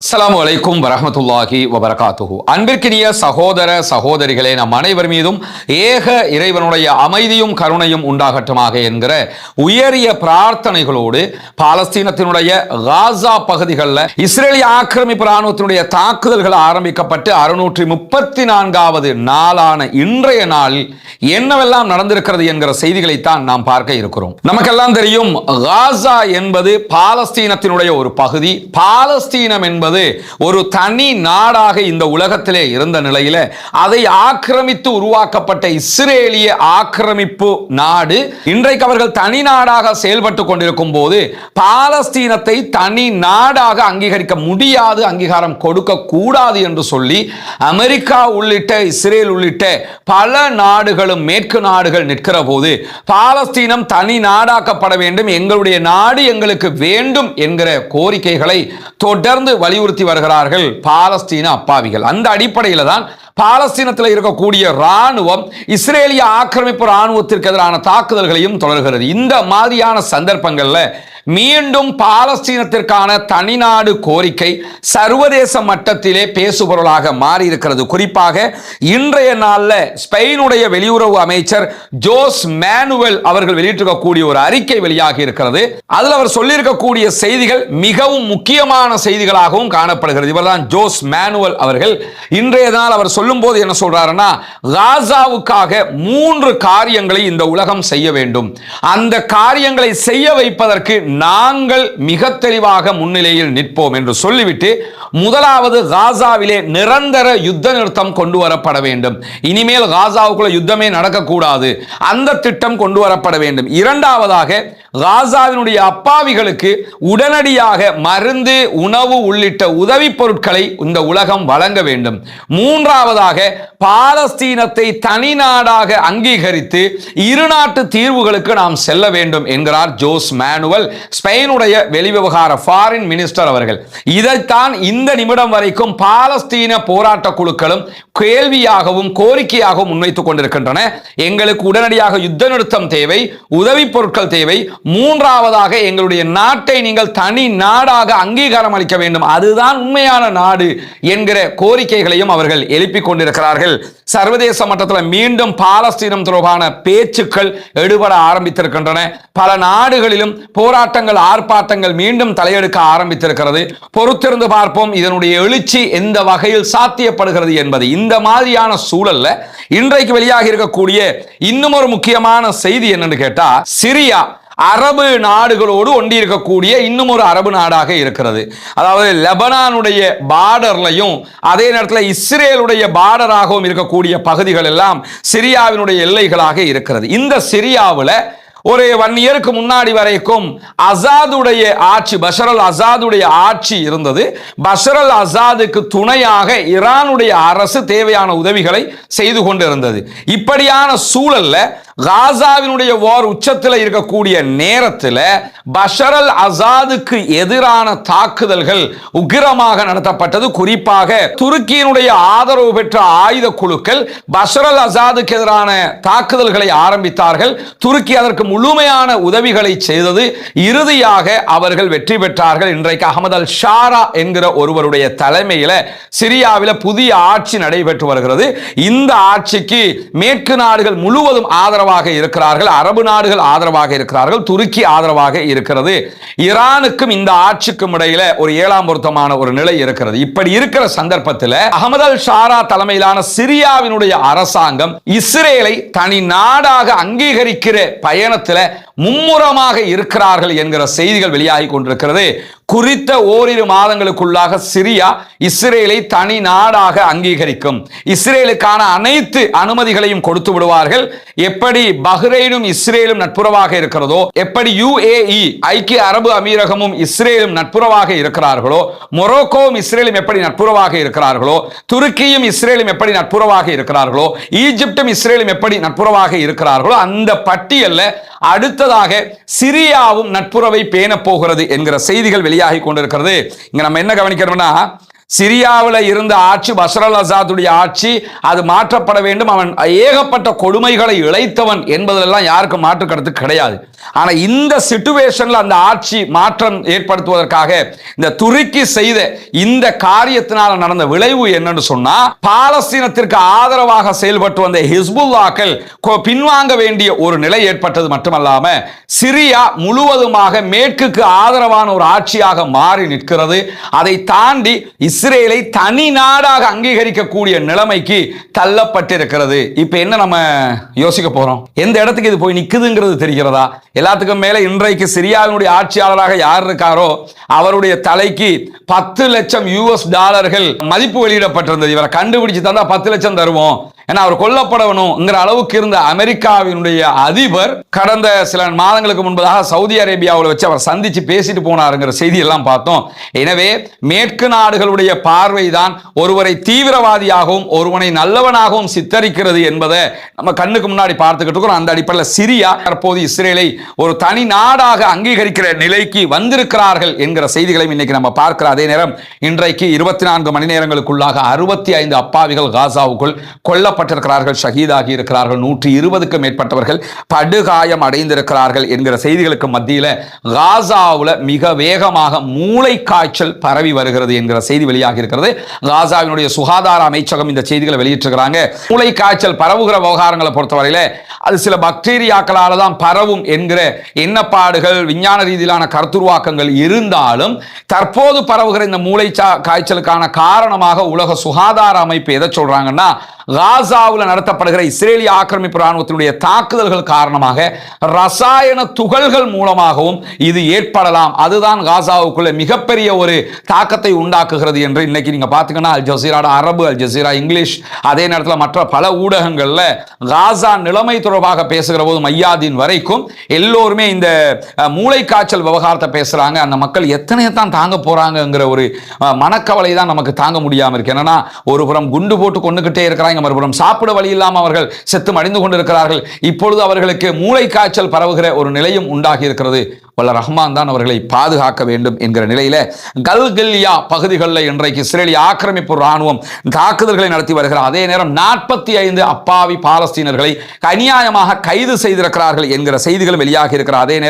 அஸ்லாம் வலைக்கும் வரமத்துல்லாஹி வபரகாத்துஹு. அன்பிற்கினிய சகோதர சகோதரிகளே நம் அனைவர் மீதும் ஏக இறைவனுடைய அமைதியும் கருணையும் உண்டாகட்டுமாக என்கிற உயரிய பிரார்த்தனைகளோடு பாலஸ்தீனத்தினுடைய காசா பகுதிகளில் இஸ்ரேலிய ஆக்கிரமிப்பு இராணுவத்தினுடைய தாக்குதல்கள் ஆரம்பிக்கப்பட்டு அறுநூற்றி முப்பத்தி நான்காவது நாளான இன்றைய நாளில் என்னவெல்லாம் நடந்திருக்கிறது என்கிற செய்திகளைத்தான் நாம் பார்க்க இருக்கிறோம். நமக்கெல்லாம் தெரியும் காசா என்பது பாலஸ்தீனத்தினுடைய ஒரு பகுதி. பாலஸ்தீனம் என்பது ஒரு தனி நாடாக இந்த உலகத்திலே இருந்த நிலையில அதை ஆக்கிரமித்து உருவாக்கப்பட்ட இஸ்ரேலிய ஆக்கிரமிப்பு நாடு இன்றைக்கு அவர்கள் தனி நாடாக செயல்பட்டு கொண்டிருக்கும் போது பாலஸ்தீனத்தை தனி நாடாக அங்கீகரிக்க முடியாது அங்கீகாரம் கொடுக்க கூடாது என்று சொல்லி அமெரிக்கா உள்ளிட்ட இஸ்ரேல் உள்ளிட்ட பல நாடுகளும் மேற்கு நாடுகள் நிற்கிற போது பாலஸ்தீனம் தனி நாடாக்கப்பட வேண்டும் எங்களுடைய நாடு எங்களுக்கு வேண்டும் என்கிற கோரிக்கைகளை தொடர்ந்து வலியுறுத்தி வருகிறார்கள் பாலஸ்தீன அப்பாவிகள். அந்த அடிப்படையில் தான் பாலஸ்தீனத்தில் இருக்கக்கூடிய ராணுவம் இஸ்ரேலிய ஆக்கிரமிப்பு ராணுவத்திற்கு எதிரான தாக்குதல்களையும் தொடர்கிறது. இந்த மாதிரியான சந்தர்ப்பங்களில் மீண்டும் பாலஸ்தீனத்திற்கான தனிநாடு கோரிக்கை சர்வதேச மட்டத்திலே பேசுபொருளாக மாறி இருக்கிறது குறிப்பாக இன்றைய நாளில் ஸ்பெயினுடைய வெளியுறவு அமைச்சர் ஜோஸ் மேனுவல் அவர்கள் வெளியிட்டிருக்கக்கூடிய ஒரு அறிக்கை வெளியாகி இருக்கிறது. அதில் அவர் சொல்லியிருக்கக்கூடிய செய்திகள் மிகவும் முக்கியமான செய்திகளாகவும் காணப்படுகிறது. இவர்தான் ஜோஸ் மேனுவல் அவர்கள். இன்றைய நாள் அவர் சொல்லும்போது என்ன சொல்றாருன்னா காசாவுக்காக மூன்று காரியங்களை இந்த உலகம் செய்ய வேண்டும். அந்த காரியங்களை செய்ய வைப்பதற்கு நாங்கள் மிக தெளிவாக முன்னிலையில் நிற்போம் என்று சொல்லிவிட்டு முதலாவது காசாவிலே நிரந்தர யுத்த நிறுத்தம் கொண்டு வரப்பட வேண்டும். இனிமேல் காசாவுக்குள்ள யுத்தமே நடக்கக்கூடாது. அந்த திட்டம் கொண்டு வரப்பட வேண்டும். இரண்டாவதாக காசாவினுடைய அப்பாவிகளுக்கு உடனடியாக மருந்து உணவு உள்ளிட்ட உதவிப் பொருட்களை இந்த உலகம் வழங்க வேண்டும். மூன்றாவதாக பாலஸ்தீனத்தை தனி நாடாக அங்கீகரித்து இரு நாட்டு தீர்வுகளுக்கு நாம் செல்ல வேண்டும் என்கிறார் ஜோஸ் மேனுவல் ஸ்பெயினுடைய வெளிவிவகார ஃபாரின் மினிஸ்டர் அவர்கள். இதைத்தான் இந்த நிமிடம் வரைக்கும் பாலஸ்தீன போராட்ட குழுக்களும் கேள்வியாகவும் கோரிக்கையாகவும் முன்வைத்துக் கொண்டிருக்கின்றன. எங்களுக்கு உடனடியாக யுத்த நிறுத்தம் தேவை உதவிப் பொருட்கள் தேவை மூன்றாவதாக எங்களுடைய நாட்டை நீங்கள் தனி நாடாக அங்கீகாரம் அளிக்க வேண்டும். அதுதான் உண்மையான நாடு என்கிற கோரிக்கைகளையும் அவர்கள் எழுப்பிக் கொண்டிருக்கிறார்கள். சர்வதேச மட்டத்தில் மீண்டும் பாலஸ்தீனம் தொடர்பான பேச்சுக்கள் எடுபட ஆரம்பித்திருக்கின்றன. பல நாடுகளிலும் போராட்டங்கள் ஆர்ப்பாட்டங்கள் மீண்டும் தலையெடுக்க ஆரம்பித்திருக்கிறது. பொறுத்திருந்து பார்ப்போம் இதனுடைய எழுச்சி எந்த வகையில் சாத்தியப்படுகிறது என்பது. இந்த மாதிரியான சூழல்ல இன்றைக்கு வெளியாகி இருக்கக்கூடிய இன்னும் ஒரு முக்கியமான செய்தி என்னன்னு கேட்டா சிரியா அரபு நாடுகளோடு ஒண்டி இருக்கக்கூடிய இன்னும் ஒரு அரபு நாடாக இருக்கிறது. அதாவது லெபனானுடைய பார்டர்லையும் அதே நேரத்தில் இஸ்ரேலுடைய பார்டராகவும் இருக்கக்கூடிய பகுதிகள் எல்லாம் சிரியாவினுடைய எல்லைகளாக இருக்கிறது. இந்த சிரியாவில் ஒரு ஒன் இயருக்கு முன்னாடி வரைக்கும் அசாதுடைய ஆட்சி பஷரல் அசாதுடைய ஆட்சி இருந்தது. பஷரல் அசாதுக்கு துணையாக ஈரானுடைய அரசு தேவையான உதவிகளை செய்து கொண்டிருந்தது. இப்படியான சூழல்ல காசாவினுடைய ஓர் உச்சத்தில் இருக்கக்கூடிய நேரத்தில் பஷரல் அசாதுக்கு எதிரான தாக்குதல்கள் உக்கிரமாக நடத்தப்பட்டது. குறிப்பாக துருக்கியினுடைய ஆதரவு பெற்ற ஆயுத குழுக்கள் பஷரல் அசாதுக்கு எதிரான தாக்குதல்களை ஆரம்பித்தார்கள். துருக்கி அதற்கு முழுமையான உதவிகளை செய்தது இறுதியாக அவர்கள் வெற்றி பெற்றார்கள். இன்றைக்கு அகமது அல் ஷாரா என்கிற ஒருவருடைய தலைமையில் சிரியாவில் புதிய ஆட்சி நடைபெற்று வருகிறது. இந்த ஆட்சிக்கு மேற்கு நாடுகள் முழுவதும் ஆதரவாக இருக்கிறார்கள். அரபு நாடுகள் ஆதரவாக இருக்கிறார்கள். துருக்கி ஆதரவாக இருக்கிறது. ஈரானுக்கும் இந்த ஆட்சிக்கும் இடையில ஒரு ஏழாம் பொருத்தமான ஒரு நிலை இருக்கிறது. இப்படி இருக்கிற சந்தர்ப்பத்தில் அகமது அல் ஷாரா தலைமையிலான சிரியாவினுடைய அரசாங்கம் இஸ்ரேலை தனி நாடாக அங்கீகரிக்கிற பயணத்தில் மும்முரமாக இருக்கிறார்கள் என்கிற செய்திகள் வெளியாகி கொண்டிருக்கிறது. குறித்த ஓரிரு மாதங்களுக்குள்ளாக சிரியா இஸ்ரேலை தனி நாடாக அங்கீகரிக்கும். இஸ்ரேலுக்கான அனைத்து அனுமதிகளையும் கொடுத்து விடுவார்கள். எப்படி பஹ்ரைனும் இஸ்ரேலும் நட்புறவாக இருக்கிறதோ எப்படி யுஏஇ ஐக்கிய அரபு அமீரகமும் இஸ்ரேலும் நட்புறவாக இருக்கிறார்களோ மொரோக்கோவும் இஸ்ரேலும் எப்படி நட்புறவாக இருக்கிறார்களோ துருக்கியும் இஸ்ரேலும் எப்படி நட்புறவாக இருக்கிறார்களோ ஈஜிப்டும் இஸ்ரேலும் எப்படி நட்புறவாக இருக்கிறார்களோ அந்த பட்டியலில் அடுத்த அடுத்ததாக சிரியாவும் நட்புறவை பேணப் போகிறது என்கிற செய்திகள் வெளியாகி கொண்டிருக்கிறது. இங்க நம்ம என்ன கவனிக்கிறோம்னா சிரியாவில் இருந்த ஆட்சி பஸ்ரல் அசாத்துடைய ஆட்சி அது மாற்றப்பட வேண்டும். அவன் ஏகப்பட்ட கொடுமைகளை இழைத்தவன் என்பதெல்லாம் யாருக்கும் மாற்று கருத்து கிடையாது. ஆனா இந்த சிட்டுவேஷனில் அந்த ஆட்சி மாற்றம் ஏற்படுத்துவதற்காக இந்த துருக்கி செய்த இந்த காரியத்தினால நடந்த விளைவு என்னன்னு சொன்னா பாலஸ்தீனத்திற்கு ஆதரவாக செயல்பட்டு வந்த ஹிஸ்புல்லாக்கள் பின்வாங்க வேண்டிய ஒரு நிலை ஏற்பட்டது மட்டுமல்லாம சிரியா முழுவதுமாக மேற்குக்கு ஆதரவான ஒரு ஆட்சியாக மாறி நிற்கிறது. அதை தாண்டி இஸ்ரேலை தனி நாடாக அங்கீகரிக்கக்கூடிய நிலைமைக்கு தள்ளப்பட்டிருக்கிறது. இப்போ என்ன நம்ம யோசிக்க போகிறோம் எந்த இடத்துக்கு இது போய் நிற்குதுங்கிறது தெரிகிறதா? எல்லாத்துக்கும் மேலே இன்றைக்கு சிரியாவினுடைய ஆட்சியாளராக யார் இருக்காரோ அவருடைய தலைக்கு பத்து லட்சம் யூஎஸ் டாலர்கள் மதிப்பு வெளியிடப்பட்டிருந்தது. இவரை கண்டுபிடிச்சு தந்தா பத்து லட்சம் தருவோம். ஏன்னா அவர் கொல்லப்படணுங்கிற அளவுக்கு இருந்த அமெரிக்காவினுடைய அதிபர் கடந்த சில மாதங்களுக்கு முன்பதாக சவுதி அரேபியாவில் வச்சு அவர் சந்திச்சு பேசிட்டு போனாருங்கிற செய்தி எல்லாம் பார்த்தோம். எனவே மேற்கு நாடுகளுடைய பார்வைதான் ஒருவரை தீவிரவாதியாகவும் ஒருவனை நல்லவனாகவும் சித்தரிக்கிறது என்பதை நம்ம கண்ணுக்கு முன்னாடி பார்த்துக்கிட்டு இருக்கிறோம். அந்த அடிப்படையில் சிரியா தற்போது இஸ்ரேலை ஒரு தனி நாடாக அங்கீகரிக்கிற நிலைக்கு வந்திருக்கிறார்கள் என்கிற செய்திகளையும் இன்னைக்கு நம்ம பார்க்கிற அதே நேரம் இன்றைக்கு இருபத்தி நான்கு மணி நேரங்களுக்குள்ளாக அறுபத்தி ஐந்து அப்பாவிகள் காசாவுக்குள் கொல்லப்பட்டிருக்கிறார்கள் ஷஹீதாகி இருக்கிறார்கள் நூற்றி இருபதுக்கும் மேற்பட்டவர்கள் படுகாயம் அடைந்திருக்கிறார்கள் என்கிற செய்திகளுக்கு மத்தியில் காசாவில் மிக வேகமாக மூளை காய்ச்சல் பரவி வருகிறது என்கிற செய்தி வெளியாக இருக்கிறது. காசாவினுடைய சுகாதார அமைச்சகம் இந்த செய்திகளை வெளியிட்டிருக்கிறாங்க. மூளை காய்ச்சல் பரவுகிற விவகாரங்களை பொறுத்தவரையில அது சில பக்டீரியாக்களால் தான் பரவும் என்கிற எண்ணப்பாடுகள் விஞ்ஞான ரீதியிலான கருத்துருவாக்கங்கள் இருந்தாலும் தற்போது பரவுகிற இந்த மூளை சா- காய்ச்சலுக்கான காரணமாக உலக சுகாதார அமைப்பு எதை சொல்றாங்கன்னா காசாவில் நடத்தப்படுகிற இஸ்ரேலிய ஆக்கிரமிப்பு ராணுவத்தினுடைய தாக்குதல்கள் காரணமாக ரசாயன துகள்கள் மூலமாகவும் இது ஏற்படலாம். அதுதான் காசாவுக்குள்ள மிகப்பெரிய ஒரு தாக்கத்தை உண்டாக்குகிறது என்று இன்னைக்கு நீங்க பாத்தீங்கன்னா அல் ஜசீராட அரபு அல் ஜசீரா இங்கிலீஷ் அதே நேரத்தில் மற்ற பல ஊடகங்களில் காசா நிலைமை தொடர்பாக பேசுகிற போது மையாதீன் வரைக்கும் எல்லோருமே இந்த மூளைக்காய்ச்சல் விவகாரத்தை பேசுறாங்க. அந்த மக்கள் எத்தனையை தான் தாங்க போகிறாங்கங்கிற ஒரு மனக்கவலை தான் நமக்கு தாங்க முடியாம இருக்கு. என்னன்னா ஒரு புறம் குண்டு போட்டு கொண்டுகிட்டே இருக்கிறாங்க மறுபுறம் சாப்பிட வழி இல்லாமல் அவர்கள் செத்து மடிந்து கொண்டிருக்கிறார்கள். இப்பொழுது அவர்களுக்கு மூளை காய்ச்சல் பரவுகிற ஒரு நிலையும் உண்டாகி இருக்கிறது வல்ல ரஹ்மான் தான் அவர்களை பாதுகாக்க வேண்டும் என்கிற நிலையில கல்கில்யா பகுதிகளில் இன்றைக்கு இஸ்ரேலிய ஆக்கிரமிப்பு ராணுவம் தாக்குதல்களை நடத்தி வருகிறார். அதே நேரம் நாற்பத்தி ஐந்து அப்பாவி பாலஸ்தீனர்களை அநியாயமாக கைது செய்திருக்கிறார்கள் என்கிற செய்திகள் வெளியாகி இருக்கிற அதே நேரம்